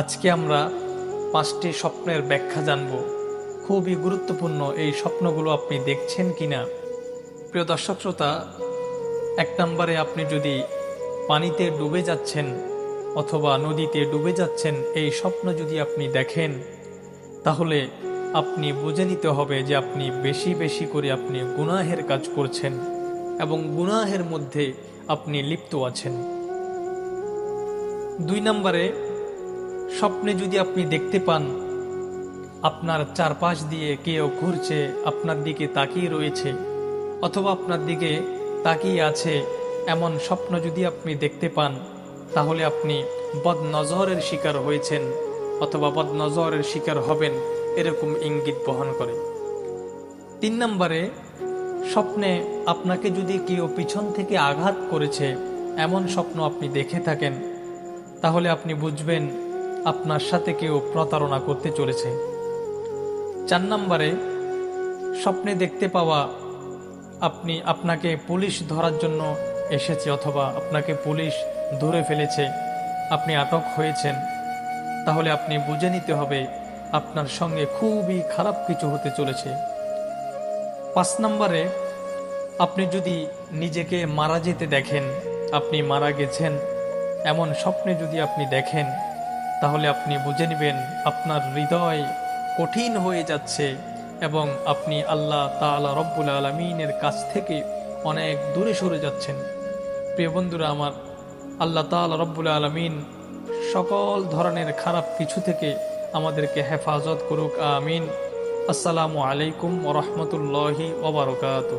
আজকে আমরা পাঁচটি স্বপ্নের ব্যাখ্যা জানব। খুবই গুরুত্বপূর্ণ এই স্বপ্নগুলো আপনি দেখছেন কিনা। প্রিয় দর্শক শ্রোতা, এক নম্বরে আপনি যদি পানিতে ডুবে যাচ্ছেন অথবা নদীতে ডুবে যাচ্ছেন, এই স্বপ্ন যদি আপনি দেখেন, তাহলে আপনি বুঝে নিতে হবে যে আপনি বেশি বেশি করে আপনি গুনাহের কাজ করছেন এবং গুনাহের মধ্যে আপনি লিপ্ত আছেন। দুই নম্বরে স্বপ্নে যদি আপনি দেখতে পান, আপনার চারপাশ দিয়ে কেউ ঘুরছে, আপনার দিকে তাকিয়ে রয়েছে, অথবা আপনার দিকে তাকিয়ে আছে এমন স্বপ্ন যদি আপনি দেখতে পান, তাহলে আপনি বদনজরের শিকার হয়েছেন, অথবা বদনজরের শিকার হবেন এরকম ইঙ্গিত বহন করে। তিন নম্বরে, স্বপ্নে আপনাকে যদি কেউ পিছন থেকে আঘাত করেছে, এমন স্বপ্ন আপনি দেখে থাকেন, তাহলে আপনি বুঝবেন আপনার সাথে কেউ প্রতারণা করতে চলেছে। চার নম্বরে, স্বপ্নে দেখতে পাওয়া আপনি আপনাকে পুলিশ ধরার জন্য এসেছে অথবা আপনাকে পুলিশ ধরে ফেলেছে, আপনি আটক হয়েছেন। তাহলে আপনি বুঝে নিতে হবে আপনার সঙ্গে খুবই খারাপ কিছু হতে চলেছে। পাঁচ নম্বরে, আপনি যদি নিজেকে মারা যেতে দেখেন, আপনি মারা গেছেন, এমন স্বপ্নে যদি আপনি দেখেন তাহলে আপনি বুঝে নেবেন আপনার হৃদয় কঠিন হয়ে যাচ্ছে এবং আপনি আল্লাহ তাআলা রব্বুল আলমিনের কাছ থেকে অনেক দূরে সরে যাচ্ছেন। প্রিয় বন্ধুরা, আমার আল্লাহ তাআলা রব্বুল আলমিন সকল ধরনের খারাপ কিছু থেকে আমাদেরকে হেফাজত করুক, আমিন। আসসালামু আলাইকুম ওরহমতুল্লাহি ওবরকাত